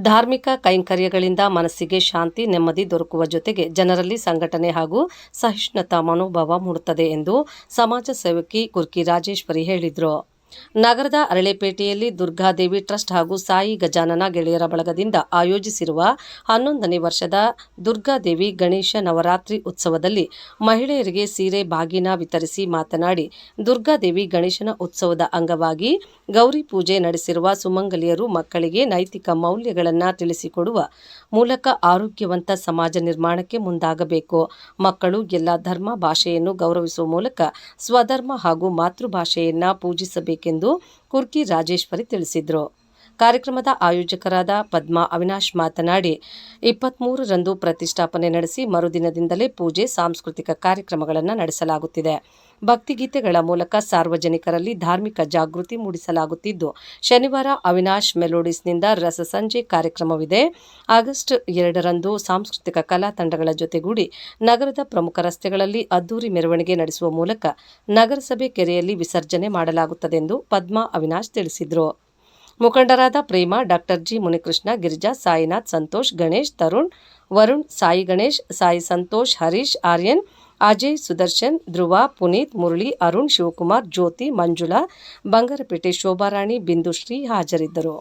ಧಾರ್ಮಿಕ ಕೈಂಕರ್ಯಗಳಿಂದ ಮನಸ್ಸಿಗೆ ಶಾಂತಿ, ನೆಮ್ಮದಿ ದೊರಕುವ ಜೊತೆಗೆ ಜನರಲ್ಲಿ ಸಂಘಟನೆ ಹಾಗೂ ಸಹಿಷ್ಣುತಾ ಮನೋಭಾವ ಮೂಡುತ್ತದೆ ಎಂದು ಸಮಾಜ ಸೇವಕಿ ಕುರ್ಕಿ ರಾಜೇಶ್ವರಿ ಹೇಳಿದರು. ನಗರದ ಅರಳೆಪೇಟೆಯಲ್ಲಿ ದುರ್ಗಾದೇವಿ ಟ್ರಸ್ಟ್ ಹಾಗೂ ಸಾಯಿ ಗಜಾನನ ಗೆಳೆಯರ ಬಳಗದಿಂದ ಆಯೋಜಿಸಿರುವ ಹನ್ನೊಂದನೇ ವರ್ಷದ ದುರ್ಗಾದೇವಿ ಗಣೇಶ ನವರಾತ್ರಿ ಉತ್ಸವದಲ್ಲಿ ಮಹಿಳೆಯರಿಗೆ ಸೀರೆ, ಬಾಗಿನ ವಿತರಿಸಿ ಮಾತನಾಡಿ, ದುರ್ಗಾದೇವಿ ಗಣೇಶನ ಉತ್ಸವದ ಅಂಗವಾಗಿ ಗೌರಿ ಪೂಜೆ ನಡೆಸಿರುವ ಸುಮಂಗಲಿಯರು ಮಕ್ಕಳಿಗೆ ನೈತಿಕ ಮೌಲ್ಯಗಳನ್ನು ತಿಳಿಸಿಕೊಡುವ ಮೂಲಕ ಆರೋಗ್ಯವಂತ ಸಮಾಜ ನಿರ್ಮಾಣಕ್ಕೆ ಮುಂದಾಗಬೇಕು. ಮಕ್ಕಳು ಎಲ್ಲ ಧರ್ಮ ಭಾಷೆಯನ್ನು ಗೌರವಿಸುವ ಮೂಲಕ ಸ್ವಧರ್ಮ ಹಾಗೂ ಮಾತೃಭಾಷೆಯನ್ನ ಪೂಜಿಸಬೇಕೆಂದು ಕುರ್ಕಿ ರಾಜೇಶ್ವರಿ ತಿಳಿಸಿದರು. ಕಾರ್ಯಕ್ರಮದ ಆಯೋಜಕರಾದ ಪದ್ಮಾ ಅವಿನಾಶ್ ಮಾತನಾಡಿ, ಇಪ್ಪತ್ಮೂರರಂದು ಪ್ರತಿಷ್ಠಾಪನೆ ನಡೆಸಿ ಮರುದಿನದಿಂದಲೇ ಪೂಜೆ, ಸಾಂಸ್ಕೃತಿಕ ಕಾರ್ಯಕ್ರಮಗಳನ್ನು ನಡೆಸಲಾಗುತ್ತಿದೆ. ಭಕ್ತಿಗೀತೆಗಳ ಮೂಲಕ ಸಾರ್ವಜನಿಕರಲ್ಲಿ ಧಾರ್ಮಿಕ ಜಾಗೃತಿ ಮೂಡಿಸಲಾಗುತ್ತಿದ್ದು, ಶನಿವಾರ ಅವಿನಾಶ್ ಮೆಲೋಡಿಸ್ನಿಂದ ರಸಸಂಜೆ ಕಾರ್ಯಕ್ರಮವಿದೆ. ಆಗಸ್ಟ್ ಎರಡರಂದು ಸಾಂಸ್ಕೃತಿಕ ಕಲಾ ತಂಡಗಳ ಜೊತೆಗೂಡಿ ನಗರದ ಪ್ರಮುಖ ರಸ್ತೆಗಳಲ್ಲಿ ಅದ್ದೂರಿ ಮೆರವಣಿಗೆ ನಡೆಸುವ ಮೂಲಕ ನಗರಸಭೆ ಕೆರೆಯಲ್ಲಿ ವಿಸರ್ಜನೆ ಮಾಡಲಾಗುತ್ತದೆಂದು ಪದ್ಮಾ ಅವಿನಾಶ್ ತಿಳಿಸಿದರು. ಮುಖಂಡರಾದ ಪ್ರೇಮ, ಡಾಕ್ಟರ್ ಜಿ. ಮುನಿಕೃಷ್ಣ, ಗಿರಿಜಾ, ಸಾಯಿನಾಥ್, ಸಂತೋಷ್, ಗಣೇಶ್, ತರುಣ್, ವರುಣ್, ಸಾಯಿ ಗಣೇಶ್, ಸಾಯಿ ಸಂತೋಷ್, ಹರೀಶ್, ಆರ್ಯನ್, ಅಜಯ್, ಸುದರ್ಶನ್, ಧ್ರುವ, ಪುನೀತ್, ಮುರಳಿ, ಅರುಣ್, ಶಿವಕುಮಾರ್, ಜ್ಯೋತಿ, ಮಂಜುಳಾ, ಬಂಗಾರಪೇಟೆ ಶೋಭಾರಾಣಿ ಬಿಂದುಶ್ರೀ ಹಾಜರಿದ್ದರು.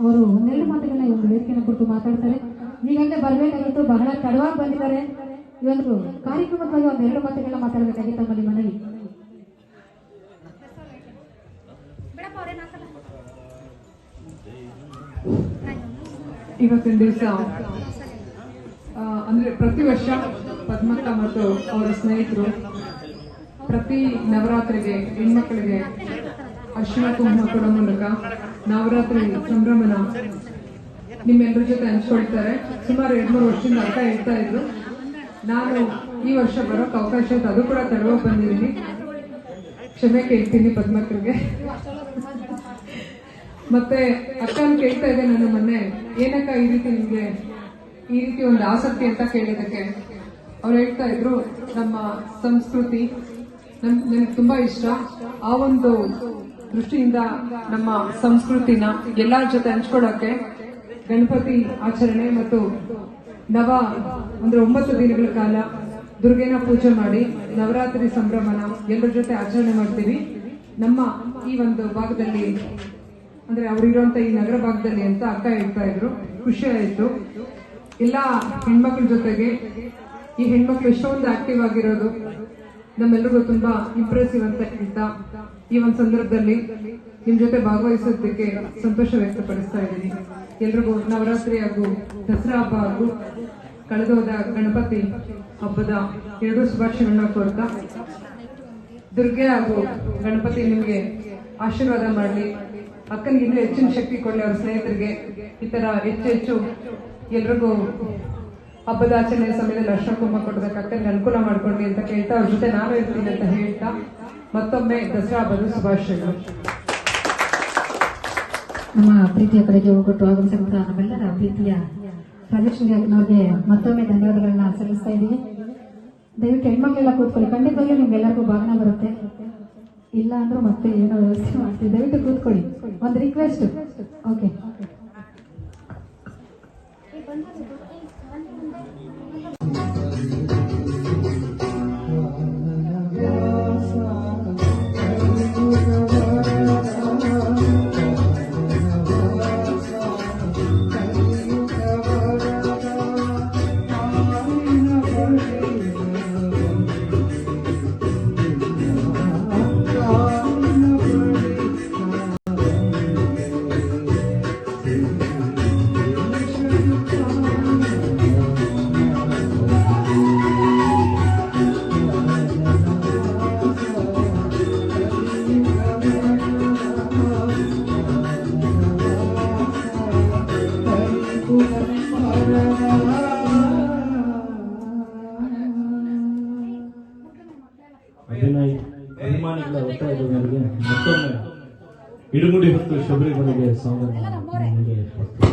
ಅವರು ಒಂದೆರಡು ಮಾತುಗಳನ್ನ ಇವರು ವೇದಿಕೆಯನ್ನು ಕೊಟ್ಟು ಮಾತಾಡ್ತಾರೆ. ಈಗಾಗಲೇ ಬರಬೇಕಾಗಿತ್ತು, ಬಹಳ ತಡವಾಗಿ ಬಂದಿದ್ದಾರೆ. ಇವತ್ತು ಬಗ್ಗೆ ಒಂದೆರಡು ಮಾತುಗಳನ್ನ ಮಾತಾಡಬೇಕಾಗಿತ್ತು ತಮ್ಮಲ್ಲಿ ಇವತ್ತಿನ ದಿವಸ ಅಂದ್ರೆ ಪ್ರತಿ ವರ್ಷ ಪದ್ಮಕ್ಕ ಮತ್ತು ಅವರ ಸ್ನೇಹಿತರು ಪ್ರತಿ ನವರಾತ್ರಿಗೆ ಹೆಣ್ಮಕ್ಕಳಿಗೆ ಅರ್ಶಿನ ಕುಂಕುಮ ಕೊಡೋ ಮೂಲಕ ನವರಾತ್ರಿ ಸಂಭ್ರಮನ ನಿಮ್ಮೆಲ್ಲರ ಜೊತೆ ಹಂಚ್ಕೊಳ್ತಾರೆ. ಸುಮಾರು ಎರಡ್ ಮೂರು ವರ್ಷದಿಂದ ಅರ್ಥ ಹೇಳ್ತಾ ಇದ್ರು. ನಾನು ಈ ವರ್ಷ ಬರೋಕೆ ಅವಕಾಶ ಇತ್ತು. ಅದು ಕೂಡ ತಡವಾಗಿ ಬಂದಿದ್ದೀನಿ. ಕ್ಷಮೆ ಕೇಳ್ತೀನಿ ಪದ್ಮಕ್ಕರಿಗೆ. ಮತ್ತೆ ಅಕ್ಕನ ಕೇಳ್ತಾ ಇದೆ ನನ್ನ ಮೊನ್ನೆ ಏನಕ್ಕ ಈ ರೀತಿ ನಿಮ್ಗೆ ಈ ರೀತಿ ಒಂದು ಆಸಕ್ತಿ ಅಂತ ಕೇಳಿದಕ್ಕೆ? ಅವ್ರು ಹೇಳ್ತಾ ಇದ್ರು, ನಮ್ಮ ಸಂಸ್ಕೃತಿ ನನ್, ನನಗೆ ತುಂಬಾ ಇಷ್ಟ. ಆ ಒಂದು ದೃಷ್ಟಿಯಿಂದ ನಮ್ಮ ಸಂಸ್ಕೃತಿನ ಎಲ್ಲರ ಜೊತೆ ಹಂಚ್ಕೊಳಕ್ಕೆ ಗಣಪತಿ ಆಚರಣೆ ಮತ್ತು ನವ ಅಂದ್ರೆ ಒಂಬತ್ತು ದಿನಗಳ ಕಾಲ ದುರ್ಗೆನ ಪೂಜೆ ಮಾಡಿ ನವರಾತ್ರಿ ಸಂಭ್ರಮನ ಎಲ್ಲರ ಜೊತೆ ಆಚರಣೆ ಮಾಡ್ತೀವಿ. ನಮ್ಮ ಈ ಒಂದು ಭಾಗದಲ್ಲಿ ಅಂದ್ರೆ ಅವರಿರುವಂತ ಈ ನಗರ ಭಾಗದಲ್ಲಿ ಅಂತ ಅಕ್ಕ ಹೇಳ್ತಾ ಇದ್ರು. ಖುಷಿ ಆಯ್ತು. ಎಲ್ಲ ಹೆಣ್ಮಕ್ಳ ಜೊತೆಗೆ ಈ ಹೆಣ್ಮಕ್ಳು ಎಷ್ಟೊಂದು ಆಕ್ಟಿವ್ ಆಗಿರೋದು ನಮ್ಮೆಲ್ಲರಿಗೂ ತುಂಬಾ ಇಂಪ್ರೆಸಿವ್ ಅಂತ ಹೇಳ್ತಾ ಈ ಒಂದು ಸಂದರ್ಭದಲ್ಲಿ ನಿಮ್ ಜೊತೆ ಭಾಗವಹಿಸೋದಕ್ಕೆ ಸಂತೋಷ ವ್ಯಕ್ತಪಡಿಸ್ತಾ ಇದ್ದೀನಿ. ಎಲ್ರಿಗೂ ನವರಾತ್ರಿ ಹಾಗೂ ದಸರಾ ಹಬ್ಬ ಹಾಗೂ ಕಳೆದೋದ ಗಣಪತಿ ಹಬ್ಬದ ಎರಡು ಶುಭಾಶಯಗಳನ್ನ ಕೋರ್ತಾ ದುರ್ಗೆ ಹಾಗೂ ಗಣಪತಿ ನಿಮಗೆ ಆಶೀರ್ವಾದ ಮಾಡಲಿ. ಅಕ್ಕನಿಗೆ ಇನ್ನೂ ಹೆಚ್ಚಿನ ಶಕ್ತಿ ಕೊಡಲಿ ಅವ್ರ ಸ್ನೇಹಿತರಿಗೆ. ಈ ತರ ಹೆಚ್ಚು ಹೆಚ್ಚು ಎಲ್ರಿಗೂ ಹಬ್ಬದ ಆಚರಣೆ ಸಮಯದಲ್ಲಿ ಅರ್ಶನ ಕುಂಭ ಕೊಡೋದಕ್ಕೆ ಅಕ್ಕನಿಗೆ ಅನುಕೂಲ ಮಾಡ್ಕೊಂಡ್ವಿ ಅಂತ ಕೇಳ್ತಾ, ಅವ್ರ ಜೊತೆ ನಾನು ಇರ್ತೀನಿ ಅಂತ ಹೇಳ್ತಾ, ಮತ್ತೊಮ್ಮೆ ದಸರಾ ಹಬ್ಬದ ಶುಭಾಶಯಗಳು. ನಮ್ಮ ಪ್ರೀತಿಯ ಕಡೆಗೆ ಹೋಗೊಟ್ಟು ಆಗಮಿಸಿದಂತ ನಮ್ಮೆಲ್ಲರ ಪ್ರೀತಿಯ ಪ್ರದರ್ಶನಿಗೆ ಮತ್ತೊಮ್ಮೆ ಧನ್ಯವಾದಗಳನ್ನ ಸಲ್ಲಿಸ್ತಾ ಇದ್ದೀವಿ. ದಯವಿಟ್ಟು ಹೆಣ್ಮಕ್ಳೆಲ್ಲ ಕೂತ್ಕೊಳ್ಳಿ. ಖಂಡಿತವಾಗಿಯೂ ನಿಮ್ಗೆಲ್ಲರಿಗೂ ಭಾಗನ ಬರುತ್ತೆ. ಇಲ್ಲ ಅಂದ್ರೂ ಮತ್ತೆ ಏನೋ ವ್ಯವಸ್ಥೆ ಮಾಡ್ತೀವಿ. ದಯವಿಟ್ಟು ಕೂತ್ಕೊಳ್ಳಿ. ಒಂದು ರಿಕ್ವೆಸ್ಟ್ ಓಕೆ ಅಭಿಮಾನಿಗಳ ಒತ್ತಾಯದ ಮೇರೆಗೆ ಮತ್ತೊಮ್ಮೆ ಇಡುಗುಡಿ ಹೊತ್ತು ಶಬರಿಮಲೆಗೆ ಸಾಂಗ್